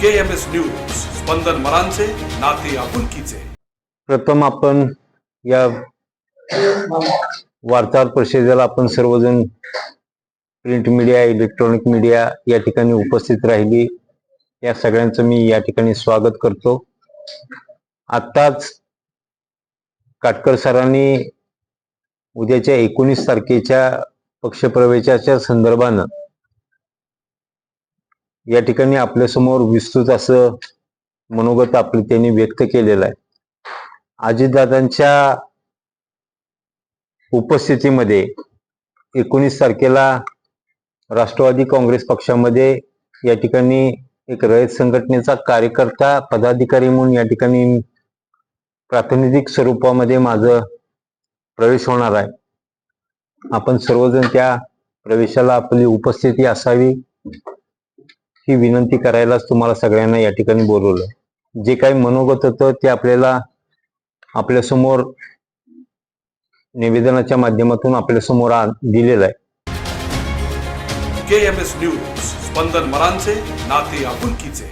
K M S news Spandan मरांचे नाते आपुलकीचे. प्रथम आपण या वार्ताहर परिषदेला आपण सर्वजण प्रिंट मीडिया इलेक्ट्रॉनिक मीडिया या ठिकाणी उपस्थित राहिली. या सगळ्यांचं मी या ठिकाणी स्वागत करतो. आत्ताच काटकर सरांनी उद्याच्या एकोणीस तारखेच्या पक्षप्रवेशाच्या संदर्भानं या ठिकाणी आपल्यासमोर विस्तृत असं मनोगत आपलं त्यांनी व्यक्त केलेलं आहे. अजितदादांच्या उपस्थितीमध्ये एकोणीस तारखेला राष्ट्रवादी काँग्रेस पक्षामध्ये या ठिकाणी एक रयत संघटनेचा कार्यकर्ता पदाधिकारी म्हणून या ठिकाणी प्रातिनिधिक स्वरूपामध्ये माझं प्रवेश होणार आहे. आपण सर्वजण त्या प्रवेशाला आपली उपस्थिती असावी. ही विनंती करायलाच तुम्हाला सगळ्यांना या ठिकाणी बोलवलं. जे काही मनोगत होतं ते आपल्याला आपल्यासमोर निवेदनाच्या माध्यमातून आपल्यासमोर आ- दिलेलं आहे. K M S news Spandan मरांचे नाते आपुलकीचे.